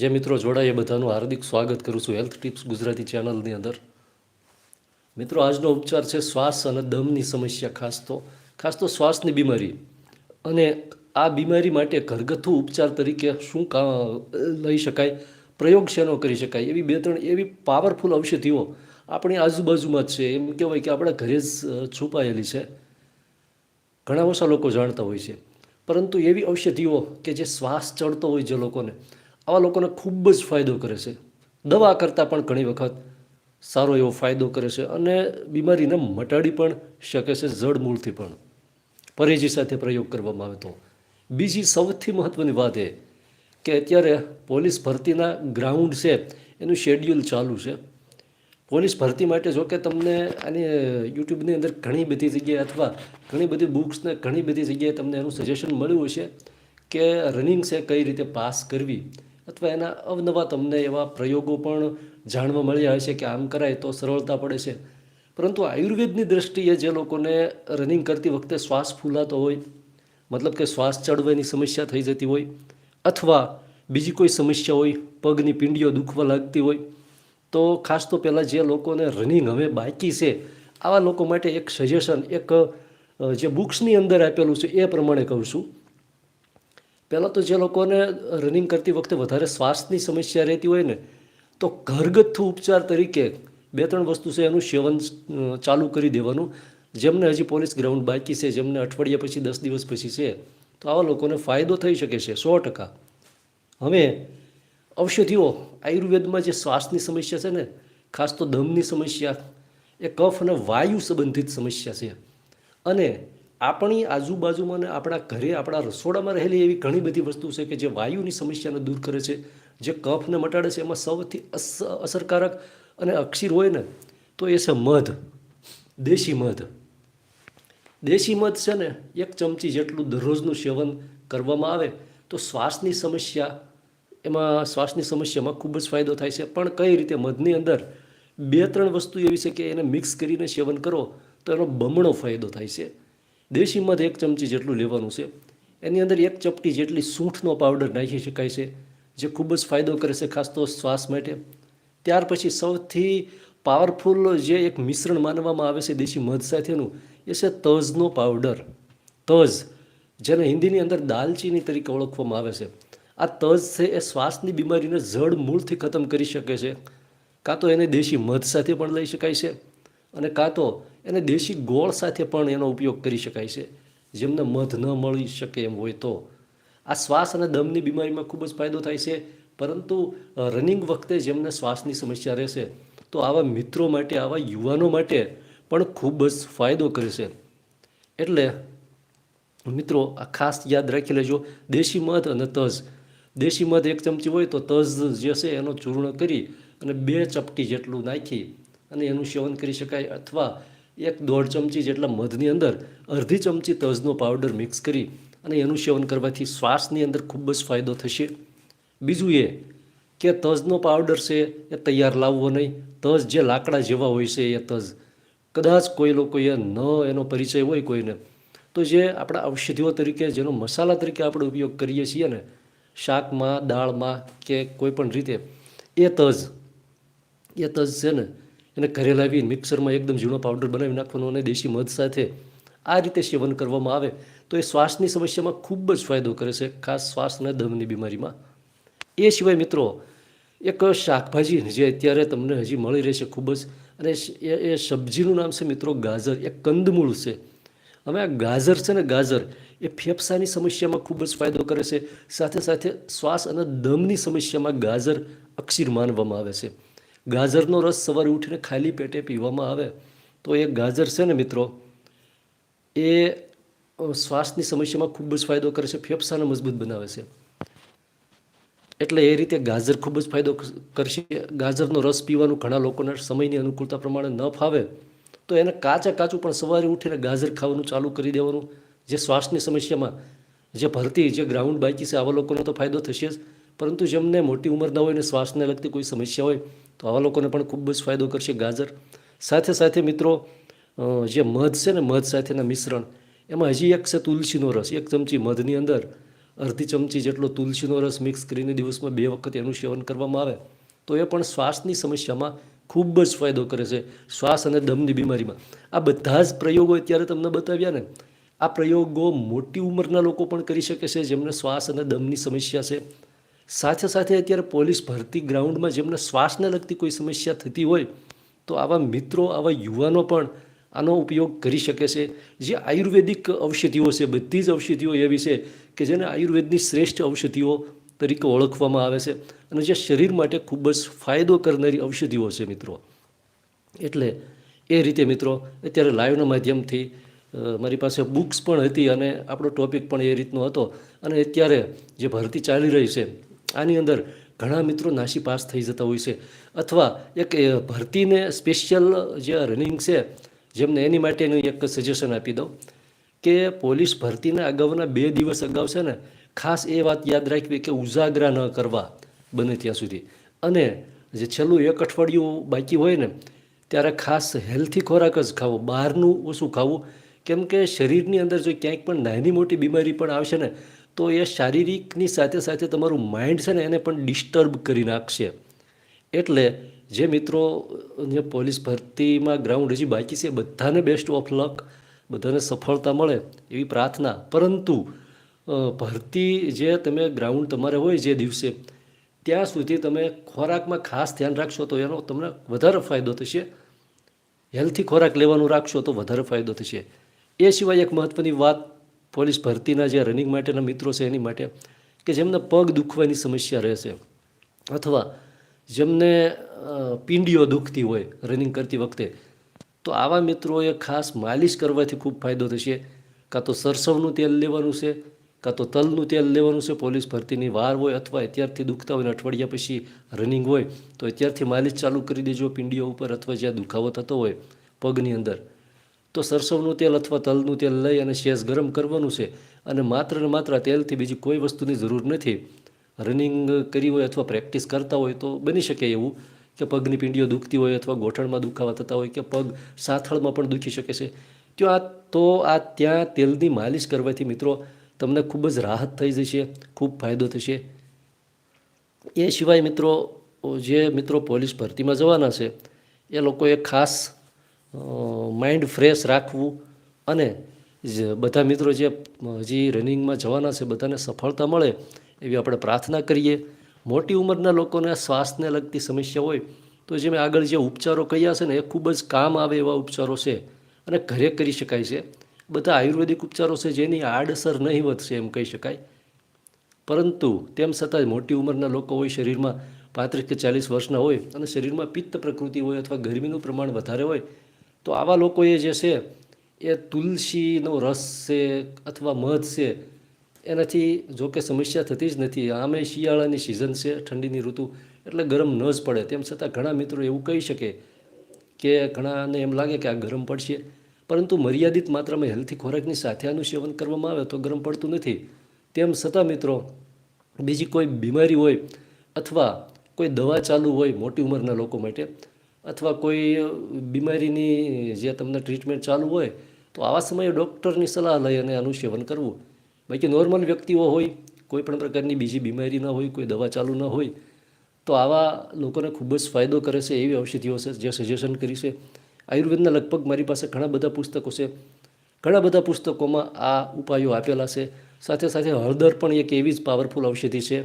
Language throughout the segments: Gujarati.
જે મિત્રો જોડાય એ બધાનું હાર્દિક સ્વાગત કરું છું હેલ્થ ટિપ્સ ગુજરાતી ચેનલની અંદર. મિત્રો, આજનો ઉપચાર છે શ્વાસ અને દમની સમસ્યા, ખાસ તો ખાસ તો શ્વાસની બીમારી. અને આ બીમારી માટે ઘરગથ્થુ ઉપચાર તરીકે શું કા લઈ શકાય? પ્રયોગ શેનો કરી શકાય? એવી બે ત્રણ એવી પાવરફુલ ઔષધિઓ આપણી આજુબાજુમાં જ છે. એમ કહેવાય કે આપણા ઘરે જ છુપાયેલી છે. ઘણા ઓછા લોકો જાણતા હોય છે. પરંતુ એવી ઔષધિઓ કે જે શ્વાસ ચડતો હોય જે લોકોને આવા લોકોને ખૂબ જ ફાયદો કરે છે. દવા કરતાં પણ ઘણી વખત સારો એવો ફાયદો કરે છે અને બીમારીને મટાડી પણ શકે છે જડમૂળથી પણ. પરેજી સાથે પ્રયોગ કરવામાં આવે તો. બીજી સૌથી મહત્ત્વની વાત એ કે અત્યારે પોલીસ ભરતીના ગ્રાઉન્ડ છે, એનું શેડ્યુલ ચાલુ છે. પોલીસ ભરતી માટે જો કે તમને આની યુટ્યુબની અંદર ઘણી બધી જગ્યાએ અથવા ઘણી બધી બુક્સને ઘણી બધી જગ્યાએ તમને એનું સજેશન મળ્યું હશે કે રનિંગ છે, કઈ રીતે પાસ કરવી. અથવા એના અવનવા તમને એવા પ્રયોગો પણ જાણવા મળ્યા હશે કે આમ કરાય તો સરળતા પડે છે. પરંતુ આયુર્વેદની દ્રષ્ટિએ જે લોકોને રનિંગ કરતી વખતે શ્વાસ ફૂલાતો હોય, મતલબ કે શ્વાસ ચડવાની સમસ્યા થઈ જતી હોય, અથવા બીજી કોઈ સમસ્યા હોય, પગની પિંડીઓ દુખવા લાગતી હોય, તો ખાસ તો પહેલાં જે લોકોને રનિંગ હવે બાકી છે, આવા લોકો માટે એક સજેશન એક જે બુક્સની અંદર આપેલું છે એ પ્રમાણે કહું છું. પહેલાં તો જે લોકોને રનિંગ કરતી વખતે વધારે શ્વાસની સમસ્યા રહેતી હોય ને, તો ઘરગથ્થુ ઉપચાર તરીકે બે ત્રણ વસ્તુ છે એનું સેવન ચાલુ કરી દેવાનું. જેમને હજી પોલીસ ગ્રાઉન્ડ બાકી છે, જેમને અઠવાડિયા પછી, દસ દિવસ પછી છે, તો આવા લોકોને ફાયદો થઈ શકે છે, સો ટકા. હવે, ઔષધિઓ, આયુર્વેદમાં જે શ્વાસની સમસ્યા છે ને, ખાસ તો દમની સમસ્યા, એ કફ અને વાયુ સંબંધિત સમસ્યા છે. અને આપણી આજુબાજુમાં ને આપણા ઘરે, આપણા રસોડામાં રહેલી એવી ઘણી બધી વસ્તુ છે કે જે વાયુની સમસ્યાને દૂર કરે છે, જે કફને મટાડે છે, એમાં સૌથી અસ, અસરકારક અને અક્ષીર હોય ને, તો એ છે મધ, દેશી મધ. દેશી મધ છે ને, એક ચમચી જેટલું દરરોજનું સેવન કરવામાં આવે, તો શ્વાસની સમસ્યા, એમાં શ્વાસની સમસ્યામાં ખૂબ જ ફાયદો થાય છે. પણ કઈ રીતે મધની અંદર બે ત્રણ વસ્તુ એવી છે કે એને મિક્સ કરીને સેવન કરો, તો એનો બમણો ફાયદો થાય છે. દેશી મધ એક ચમચી જેટલું લેવાનું છે. એની અંદર એક ચપટી જેટલી સૂંઠનો પાવડર નાખી શકાય છે, જે ખૂબ જ ફાયદો કરે છે, ખાસ તો શ્વાસ માટે. ત્યાર પછી સૌથી પાવરફુલ જે એક મિશ્રણ માનવામાં આવે છે દેશી મધ સાથેનું, એ છે તજનો પાવડર તજ, જેને હિન્દીની અંદર દાલચીની તરીકે ઓળખવામાં આવે છે. આ તજ છે, એ શ્વાસની બીમારીને જડ મૂળથી ખતમ કરી શકે છે. કાં તો એને દેશી મધ સાથે પણ લઈ શકાય છે અને કાં તો એને દેશી ગોળ સાથે પણ એનો ઉપયોગ કરી શકાય છે. જેમને મધ ન મળી શકે એમ હોય તો. આ શ્વાસ અને દમની બીમારીમાં ખૂબ જ ફાયદો થાય છે. પરંતુ રનિંગ વખતે જેમને શ્વાસની સમસ્યા રહેશે, તો આવા મિત્રો માટે, આવા યુવાનો માટે પણ ખૂબ જ ફાયદો કરે છે. એટલે, મિત્રો, આ ખાસ યાદ રાખી લેજો, દેશી મધ અને તજ. દેશી મધ એક ચમચી હોય તો તજ જે છે એનો ચૂર્ણ કરી અને બે ચપટી જેટલું નાખી અને એનું સેવન કરી શકાય અથવા એક દોઢ ચમચી જેટલા મધની અંદર અડધી ચમચી તજનો પાવડર મિક્સ કરી અને એનું સેવન કરવાથી શ્વાસની અંદર ખૂબ જ ફાયદો થશે. બીજું એ કે તજનો પાવડર છે એ તૈયાર લાવવો નહીં. તજ જે લાકડા જેવા હોય છે એ તજ. કદાચ કોઈ લોકોએ ન એનો પરિચય હોય કોઈને. તો જે આપણા ઔષધિઓ તરીકે, જેનો મસાલા તરીકે આપણે ઉપયોગ કરીએ છીએ ને, શાકમાં, દાળમાં કે કોઈ પણ રીતે, એ તજ એ તજ છે ને એને ઘરે લાવી મિક્સરમાં એકદમ ઝીણો પાવડર બનાવી નાખવાનો અને દેશી મધ સાથે આ રીતે સેવન કરવામાં આવે તો એ શ્વાસની સમસ્યામાં ખૂબ જ ફાયદો કરે છે, ખાસ શ્વાસ અને દમની બીમારીમાં. એ સિવાય મિત્રો, એક શાકભાજી જે અત્યારે તમને હજી મળી રહેશે ખૂબ જ, અને એ એ સબ્જીનું નામ છે મિત્રો ગાજર એક કંદમૂળ છે. હવે આ ગાજર છે ને ગાજર, એ ફેફસાની સમસ્યામાં ખૂબ જ ફાયદો કરે છે. સાથે સાથે શ્વાસ અને દમની સમસ્યામાં ગાજર અક્ષીર માનવામાં આવે છે. ગાજરનો રસ સવારે ઉઠીને ખાલી પેટે પીવામાં આવે, તો એ ગાજર છે ને મિત્રો, એ શ્વાસની સમસ્યામાં ખૂબ જ ફાયદો કરે છે, ફેફસાને મજબૂત બનાવે છે. એટલે એ રીતે ગાજર ખૂબ જ ફાયદો કરશે. ગાજરનો રસ પીવાનું ઘણા લોકોને સમયની અનુકૂળતા પ્રમાણે ન ફાવે, તો એને કાચા કાચું પણ સવારે ઉઠીને ગાજર ખાવાનું ચાલુ કરી દેવાનું. જે શ્વાસની સમસ્યામાં જે ભરતી, જે ગ્રાઉન્ડ બાઇકી છે, આવા લોકોને તો ફાયદો થશે જ. પરંતુ જેમને મોટી ઉંમરના હોય ને શ્વાસને લગતી કોઈ સમસ્યા હોય, તો આવા લોકોને પણ ખૂબ જ ફાયદો કરશે ગાજર. સાથે સાથે મિત્રો જે મધ છે ને, મધ સાથેના મિશ્રણ, એમાં હજી એક છે તુલસીનો રસ. એક ચમચી મધની અંદર અડધી ચમચી જેટલો તુલસીનો રસ મિક્સ કરીને દિવસમાં બે વખત એનું સેવન કરવામાં આવે, તો એ પણ શ્વાસની સમસ્યામાં ખૂબ જ ફાયદો કરે છે શ્વાસ અને દમની બીમારીમાં. આ બધા જ પ્રયોગો અત્યારે તમને બતાવ્યા ને, આ પ્રયોગો મોટી ઉંમરના લોકો પણ કરી શકે છે, જેમને શ્વાસ અને દમની સમસ્યા છે. સાથે સાથે અત્યારે પોલીસ ભરતી ગ્રાઉન્ડમાં જેમને શ્વાસને લગતી કોઈ સમસ્યા થતી હોય, તો આવા મિત્રો, આવા યુવાનો પણ આનો ઉપયોગ કરી શકે છે. જે આયુર્વેદિક ઔષધિઓ છે, બધી જ ઔષધિઓ એવી છે કે જેને આયુર્વેદની શ્રેષ્ઠ ઔષધિઓ તરીકે ઓળખવામાં આવે છે અને જે શરીર માટે ખૂબ જ ફાયદો કરનારી ઔષધિઓ છે મિત્રો. એટલે એ રીતે મિત્રો, અત્યારે લાઈવના માધ્યમથી મારી પાસે બુક્સ પણ હતી અને આપણો ટોપિક પણ એ રીતનો હતો અને અત્યારે જે ભરતી ચાલી રહી છે આની અંદર ઘણા મિત્રો નાસી પાસ થઈ જતા હોય છે. અથવા એક ભરતીને સ્પેશિયલ જે રનિંગ છે, જેમને એની માટેનું એક સજેશન આપી દઉં કે પોલીસ ભરતીના અગાઉના બે દિવસ અગાઉ છે ને, ખાસ એ વાત યાદ રાખવી કે ઉજાગરા ન કરવા બને ત્યાં સુધી. અને જે છેલ્લું એક અઠવાડિયું બાકી હોય ને, ત્યારે ખાસ હેલ્થી ખોરાક જ ખાવો, બહારનું ઓછું ખાવું. કેમ કે શરીરની અંદર જો ક્યાંક પણ નાની મોટી બીમારી પણ આવશે ને તો એ શારીરિકની સાથે સાથે તમારું માઇન્ડ છે ને એને પણ ડિસ્ટર્બ કરી નાખશે. એટલે જે મિત્રો, જે પોલીસ ભરતીમાં ગ્રાઉન્ડ હજી બાકી છે, બધાને બેસ્ટ ઓફ લક બધાને સફળતા મળે એવી પ્રાર્થના. પરંતુ ભરતી જે તમે ગ્રાઉન્ડ તમારે હોય જે દિવસે, ત્યાં સુધી તમે ખોરાકમાં ખાસ ધ્યાન રાખશો તો એનો તમને વધારે ફાયદો થશે. હેલ્થી ખોરાક લેવાનું રાખશો તો વધારે ફાયદો થશે. એ સિવાય એક મહત્ત્વની વાત પોલીસ ભરતીના જે રનિંગ માટેના મિત્રો છે એની માટે કે જેમને પગ દુખવાની સમસ્યા રહેશે અથવા જેમને પિંડીઓ દુખતી હોય રનિંગ કરતી વખતે, તો આવા મિત્રોએ ખાસ માલિશ કરવાથી ખૂબ ફાયદો થશે. કાં તો સરસવનું તેલ લેવાનું છે, કાં તો તલનું તેલ લેવાનું છે, પોલીસ ભરતીની વાર હોય અથવા અત્યારથી દુખતા હોય અઠવાડિયા પછી રનિંગ હોય, તો અત્યારથી માલિશ ચાલુ કરી દેજો પિંડીઓ ઉપર અથવા જ્યાં દુખાવો થતો હોય પગની અંદર. તો સરસવનું તેલ અથવા તલનું તેલ લઈ અને શેષ ગરમ કરવાનું છે અને માત્ર ને માત્ર તેલથી બીજી કોઈ વસ્તુની જરૂર નથી. રનિંગ કરી હોય અથવા પ્રેક્ટિસ કરતા હોય તો બની શકે એવું કે પગની પિંડીઓ દુખતી હોય અથવા ગોઠણમાં દુખાવા થતા હોય કે પગ સાથળમાં પણ દુખી શકે છે. તો આ તો આ ત્યાં તેલની માલિશ કરવાથી મિત્રો તમને ખૂબ જ રાહત થઈ જશે, ખૂબ ફાયદો થશે. એ સિવાય મિત્રો, જે મિત્રો પોલીસ ભરતીમાં જવાના છે, એ લોકોએ ખાસ માઇન્ડ ફ્રેશ રાખવું અને બધા મિત્રો જે હજી રનિંગમાં જવાના છે, બધાને સફળતા મળે એવી આપણે પ્રાર્થના કરીએ. મોટી ઉંમરના લોકોને શ્વાસને લગતી સમસ્યા હોય તો જે મેં આગળ જે ઉપચારો કહ્યા છે ને, એ ખૂબ જ કામ આવે એવા ઉપચારો છે અને ઘરે કરી શકાય છે. બધા આયુર્વેદિક ઉપચારો છે જેની આડઅસર નહીં વધશે એમ કહી શકાય. પરંતુ તેમ છતાં મોટી ઉંમરના લોકો હોય, શરીરમાં પાંત્રીસ કે ચાલીસ વર્ષના હોય અને શરીરમાં પિત્ત પ્રકૃતિ હોય અથવા ગરમીનું પ્રમાણ વધારે હોય તો આવા લોકોએ જે છે, એ તુલસીનો રસ છે અથવા મધ છે, એનાથી જો કે સમસ્યા થતી જ નથી. આમે શિયાળાની સિઝન છે, ઠંડીની ઋતુ, એટલે ગરમ ન જ પડે. તેમ છતાં ઘણા મિત્રો એવું કહી શકે કે ઘણાને એમ લાગે કે આ ગરમ પડશે. પરંતુ મર્યાદિત માત્રામાં હેલ્થી ખોરાકની સાથે આનું સેવન કરવામાં આવે તો ગરમ પડતું નથી. તેમ છતાં મિત્રો, બીજી કોઈ બીમારી હોય અથવા કોઈ દવા ચાલુ હોય મોટી ઉંમરના લોકો માટે અથવા કોઈ બીમારીની જે તમને ટ્રીટમેન્ટ ચાલુ હોય, તો આવા સમયે ડૉક્ટરની સલાહ લઈ અને આનું સેવન કરવું. બાકી નોર્મલ વ્યક્તિઓ હોય, કોઈ પણ પ્રકારની બીજી બીમારી ન હોય, કોઈ દવા ચાલુ ન હોય, તો આવા લોકોને ખૂબ જ ફાયદો કરે છે એવી ઔષધિઓ છે જે સજેશન કરી છે. આયુર્વેદના લગભગ મારી પાસે ઘણા બધા પુસ્તકો છે. ઘણા બધા પુસ્તકોમાં આ ઉપાયો આપેલા છે. સાથે સાથે હળદર પણ એક એવી જ પાવરફુલ ઔષધિ છે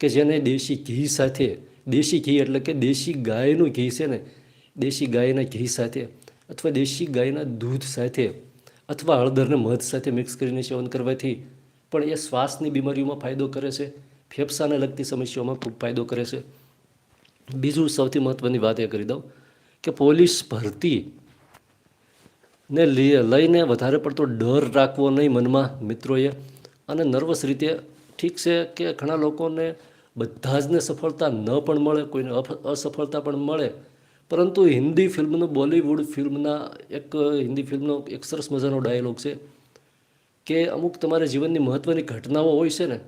કે જેને દેશી ઘી સાથે દેશી ઘી એટલે કે દેશી ગાયનું ઘી છે ને, દેશી ગાયના ઘી સાથે અથવા દેશી ગાયના દૂધ સાથે અથવા હળદરને મધ સાથે મિક્સ કરીને સેવન કરવાથી પણ એ શ્વાસની બીમારીઓમાં ફાયદો કરે છે, ફેફસાને લગતી સમસ્યાઓમાં ખૂબ ફાયદો કરે છે. બીજું સૌથી મહત્ત્વની વાત એ કરી દઉં કે પોલીસ ભરતી ને લઈને વધારે પડતો ડર રાખવો નહીં મનમાં મિત્રોએ અને નર્વસ રીતે ઠીક છે કે ઘણા લોકોને બધા જને સફળતા ન પણ મળે, કોઈને અસફળતા પણ મળે. પરંતુ હિન્દી ફિલ્મનો બોલિવૂડ ફિલ્મના એક, હિન્દી ફિલ્મનો એક સરસ મજાનો ડાયલોગ છે કે અમુક તમારા જીવનની મહત્ત્વની ઘટનાઓ હોય છે ને,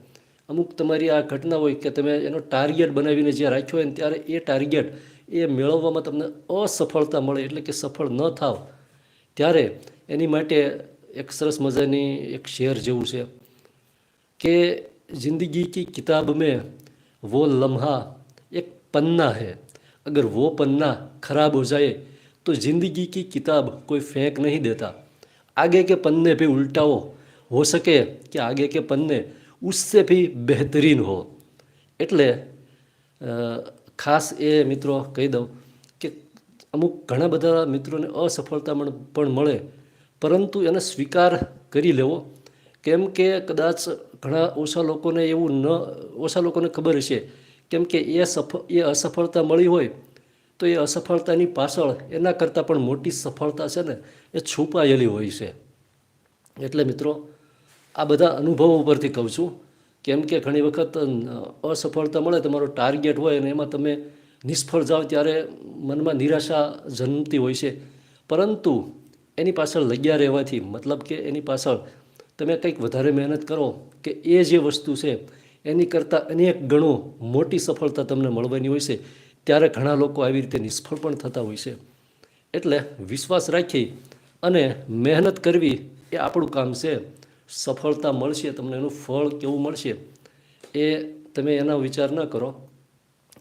અમુક તમારી આ ઘટના હોય કે તમે એનો ટાર્ગેટ બનાવીને જે રાખ્યો હોય ને, ત્યારે એ ટાર્ગેટ એ મેળવવામાં તમને અસફળતા મળે, એટલે કે સફળ ન થાવ. ત્યારે એની માટે એક સરસ મજાની એક શેર જેવું છે કે જિંદગી કી કિતાબ મેં वो लम्हा एक पन्ना है अगर वो पन्ना खराब हो जाए तो जिंदगी की किताब कोई फेंक नहीं देता आगे के पन्ने पे उल्टाओ हो सके कि आगे के पन्ने उससे भी बेहतरीन हो એટલે અ, ખાસ એ મિત્રો કહી દઉં કે અમુક ઘણા બધા મિત્રોને અસફળતા પણ પણ મળે પરંતુ એને સ્વીકાર કરી લેવો કેમ કે કદાચ ઘણા ઓછા લોકોને એવું ન, ઓછા લોકોને ખબર હશે. કેમ કે એ સફળ એ અસફળતા મળી હોય તો એ અસફળતાની પાછળ એના કરતાં પણ મોટી સફળતા છે ને, એ છુપાયેલી હોય છે. એટલે મિત્રો, આ બધા અનુભવો ઉપરથી કહું છું. કેમ કે ઘણી વખત અસફળતા મળે, તમારો ટાર્ગેટ હોય અને એમાં તમે નિષ્ફળ જાઓ ત્યારે મનમાં નિરાશા જન્મતી હોય છે. પરંતુ એની પાછળ લગ્યા રહેવાથી, મતલબ કે એની પાછળ તમે કંઈક વધારે મહેનત કરો કે એ જે વસ્તુ છે, એની કરતાં અનેક ગણો મોટી સફળતા તમને મળવાની હોય છે. ત્યારે ઘણા લોકો આવી રીતે નિષ્ફળ પણ થતા હોય છે. એટલે વિશ્વાસ રાખી અને મહેનત કરવી એ આપણું કામ છે. સફળતા મળશે, તમને એનું ફળ કેવું મળશે એ તમે એના વિચાર ન કરો.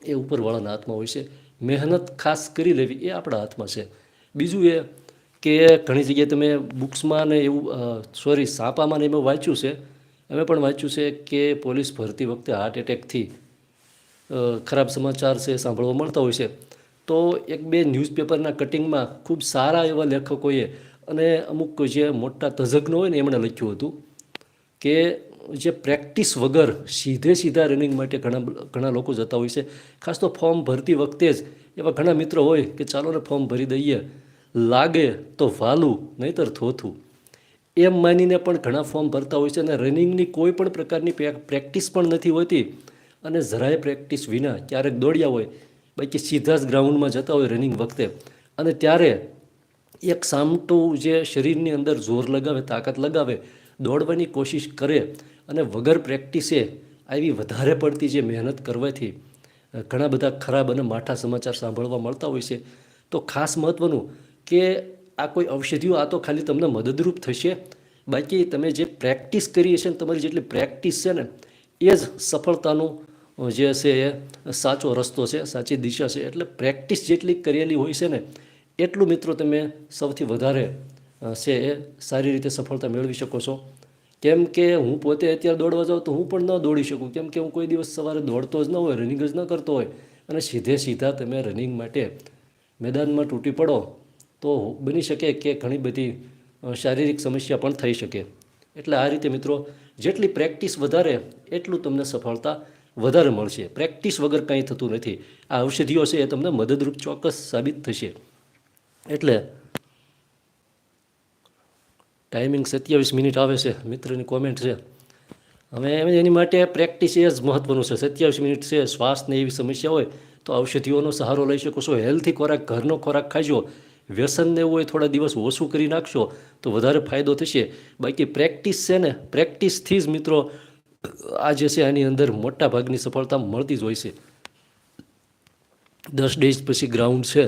એ ઉપરવાળાના હાથમાં હોય છે. મહેનત ખાસ કરી લેવી એ આપણા હાથમાં છે. બીજું એ કે ઘણી જગ્યાએ તમે બુક્સમાં ને એવું સોરી, સાપામાં ને એમાં વાંચ્યું છે. અમે પણ વાંચ્યું છે કે પોલીસ ભરતી વખતે હાર્ટ એટેકથી ખરાબ સમાચાર છે સાંભળવા મળતા હોય છે. તો એક બે ન્યૂઝપેપરના કટિંગમાં ખૂબ સારા એવા લેખકોએ અને અમુક જે મોટા તજજ્ઞ હોય ને એમણે લખ્યું હતું કે જે પ્રેક્ટિસ વગર સીધે સીધા રનિંગ માટે ઘણા ઘણા લોકો જતા હોય છે. ખાસ તો ફોર્મ ભરતી વખતે જ એવા ઘણા મિત્રો હોય કે ચાલો ને ફોર્મ ભરી દઈએ. લાગે તો વાલું, નહીતર થોથું એમ માનીને પણ ઘણા ફોર્મ ભરતા હોય છે અને રનિંગની કોઈ પણ પ્રકારની પ્રેક્ટિસ પણ નથી હોતી. અને જરાય પ્રેક્ટિસ વિના ક્યારેક દોડ્યા હોય, બાકી સીધા જ ગ્રાઉન્ડમાં જતા હોય રનિંગ વખતે. અને ત્યારે એક સામટું જે શરીરની અંદર જોર લગાવે, તાકાત લગાવે, દોડવાની કોશિશ કરે અને વગર પ્રેક્ટિસે આવી વધારે પડતી જે મહેનત કરવાથી ઘણા બધા ખરાબ અને માઠા સમાચાર સાંભળવા મળતા હોય છે. તો ખાસ મહત્ત્વનું કે આ કોઈ ઔષધિઓ, આ તો ખાલી તમને મદદરૂપ થશે. બાકી તમે જે પ્રેક્ટિસ કરી છે ને, તમારી જેટલી પ્રેક્ટિસ છે ને, એ જ સફળતાનું જે છે એ સાચો રસ્તો છે, સાચી દિશા છે. એટલે પ્રેક્ટિસ જેટલી કરેલી હોય છે ને, એટલું મિત્રો તમે સૌથી વધારે છે એ સારી રીતે સફળતા મેળવી શકો છો. કેમ કે હું પોતે અત્યારે દોડવા જાઉં તો હું પણ ન દોડી શકું. કેમ કે હું કોઈ દિવસ સવારે દોડતો જ ન હોય, રનિંગ જ ન કરતો હોય. અને સીધે સીધા તમે રનિંગ માટે મેદાનમાં તૂટી પડો તો બની શકે કે ઘણી બધી શારીરિક સમસ્યા પણ થઈ શકે. એટલે આ રીતે મિત્રો, જેટલી પ્રેક્ટિસ વધારે, એટલું તમને સફળતા વધારે મળશે. પ્રેક્ટિસ વગર કંઈ થતું નથી. આ ઔષધિઓ છે એ તમને મદદરૂપ ચોક્કસ સાબિત થશે. એટલે ટાઈમિંગ સત્યાવીસ મિનિટ આવે છે. મિત્રની કોમેન્ટ છે. હવે એની માટે પ્રેક્ટિસ એ જ મહત્ત્વનું છે. સત્યાવીસ મિનિટ છે, શ્વાસને એવી સમસ્યા હોય, તો ઔષધિઓનો સહારો લઈ શકો છો. હેલ્થી ખોરાક, ઘરનો ખોરાક ખાજો. વ્યસનને એવું હોય થોડા દિવસ ઓછું કરી નાખશો તો વધારે ફાયદો થશે. બાકી પ્રેક્ટિસ છે ને, પ્રેક્ટિસથી જ મિત્રો આ જે છે આની અંદર મોટા ભાગની સફળતા મળતી જ હોય છે. દસ ડેઝ પછી ગ્રાઉન્ડ છે.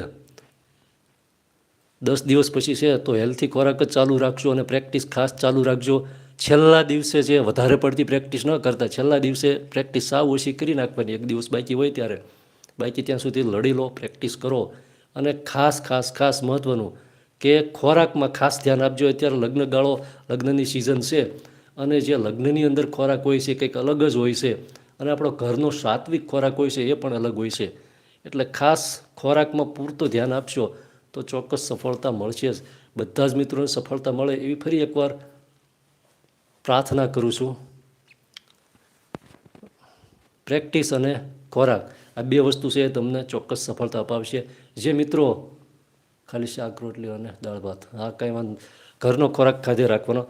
દસ દિવસ પછી છે તો હેલ્થી ખોરાક જ ચાલુ રાખજો અને પ્રેક્ટિસ ખાસ ચાલુ રાખજો. છેલ્લા દિવસે જે વધારે પડતી પ્રેક્ટિસ ન કરતા, છેલ્લા દિવસે પ્રેક્ટિસ સાવ ઓછી કરી નાખવાની, એક દિવસ બાકી હોય ત્યારે. બાકી ત્યાં સુધી લડી લો, પ્રેક્ટિસ કરો. અને ખાસ ખાસ ખાસ મહત્ત્વનું કે ખોરાકમાં ખાસ ધ્યાન આપજો. અત્યારે લગ્ન ગાળો લગ્નની સિઝન છે અને જે લગ્નની અંદર ખોરાક હોય છે, કંઈક અલગ જ હોય છે અને આપણો ઘરનો સાત્વિક ખોરાક હોય છે એ પણ અલગ હોય છે. એટલે ખાસ ખોરાકમાં પૂરતું ધ્યાન આપશો તો ચોક્કસ સફળતા મળશે જ. બધા જ મિત્રોને સફળતા મળે એવી ફરી એકવાર પ્રાર્થના કરું છું. પ્રેક્ટિસ અને ખોરાક. આ બે વસ્તુ છે તમને ચોક્કસ સફળતા અપાવશે. જે મિત્રો ખાલી શાક, રોટલી અને દાળ, ભાત હા કંઈ વાંધો ઘરનો ખોરાક ખાધે રાખવાનો.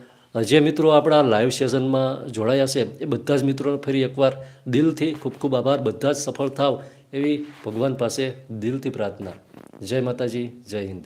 જે મિત્રો આપણા લાઈવ સેશનમાં જોડાયા છે, એ બધા જ મિત્રોને ફરી એકવાર દિલથી ખૂબ ખૂબ આભાર. બધા જ સફળ થાવ એવી ભગવાન પાસે દિલથી પ્રાર્થના. જય માતાજી, જય હિન્દ.